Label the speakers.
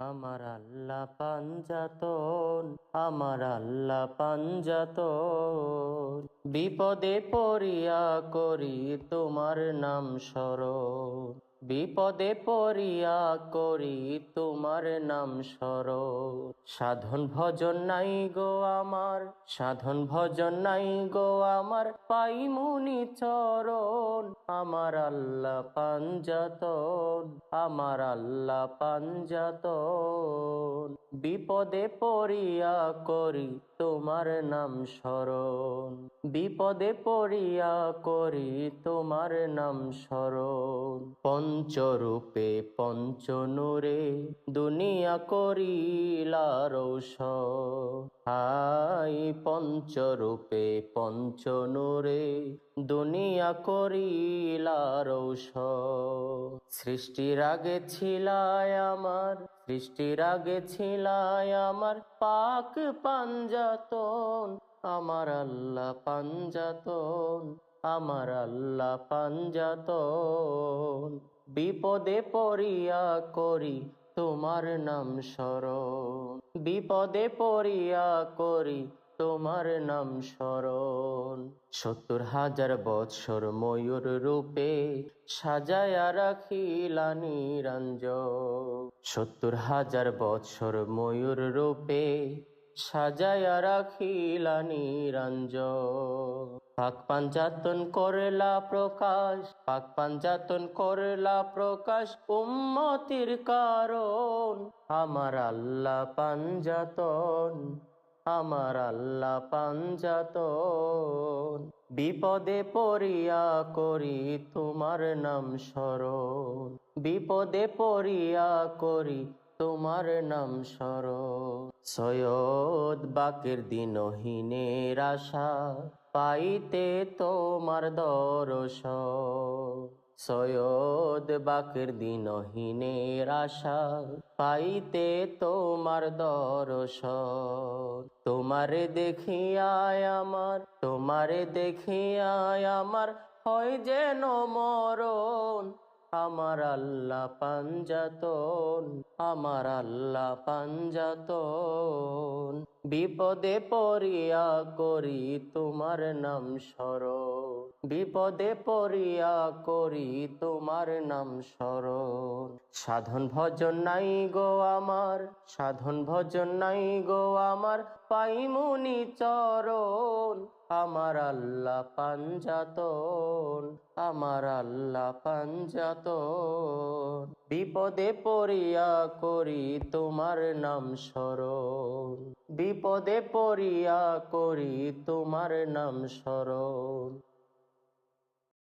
Speaker 1: আমার আল্লাহ পাঞ্জাতন আমার আল্লাহ পাঞ্জাতন বিপদে পড়িয়া করি তোমার নাম স্মরণ। বিপদে পড়িয়া করি তোমার নাম স্মরণ। সাধন ভজন নাই গো আমার, সাধন ভজন নাই গো আমার, পাইমুনি চরণ। আমার আল্লাহ পাঞ্জাতন আমার আল্লাহ পাঞ্জাতন বিপদে পড়িয়া করি তোমার নাম স্মরণ। বিপদে পড়িয়া করি তোমার নাম স্মরণ। পঞ্চরূপে পঞ্চনুরে দুনিয়া করিলা রৌষ হাই পঞ্চরূপে পঞ্চনুরে দুনিয়া করিলা সৃষ্টির আগে ছিলায় আমার, সৃষ্টির আগে ছিলায় আমার পাক পাঞ্জাতন আমার আল্লাহ পাঞ্জাতন আমার আল্লাহ পাঞ্জাতন বিপদে পড়িয়া করি তোমার নাম স্মরণ, বিপদে পড়িয়া করি তোমার নাম স্মরণ। সত্তর হাজার বৎসর ময়ূর রূপে সাজায়া রাখিলা নিরঞ্জ সত্তর হাজার বৎসর ময়ূর রূপে সাজায়া রাখিলা নিরঞ্জ পাক পাঞ্জাতন করলা প্রকাশ, পাক পাঞ্জাতন করলা প্রকাশ উম্মতির কারণ। আমার আল্লাহ পাঞ্জাতন আমার আল্লাহ পাঞ্জাতন। বিপদে পড়িয়া করি তোমার নাম স্মরণ। বিপদে পড়িয়া করি তোমার নাম স্মরণ। সৈয়দ বাকের দিনহীনের আশা, পাইতে তোমার দরস সৈয়দ বাকের দিনহীনের আশা, পাইতে তোমার দরস তোমারে দেখিয়ায় আমার, তোমারে দেখিয়ায় আমার হয় যেন মরণ। আমার আল্লাহ পাঞ্জাতন, আমার আল্লাহ পাঞ্জাতন। বিপদে পড়িয়া করি তোমার নাম স্মরণ। বিপদে পড়িয়া করি তোমার নাম স্মরণ। সাধন ভজন নাই গো আমার, সাধন ভজন নাই গো আমার, পাইমুনি চরণ। আমার আল্লাহ পাঞ্জাতন, আমার আল্লাহ পাঞ্জাতন। বিপদে পড়িয়া করি তোমার নাম স্মরণ। বিপদে পড়িয়া করি তোমার নাম স্মরণ।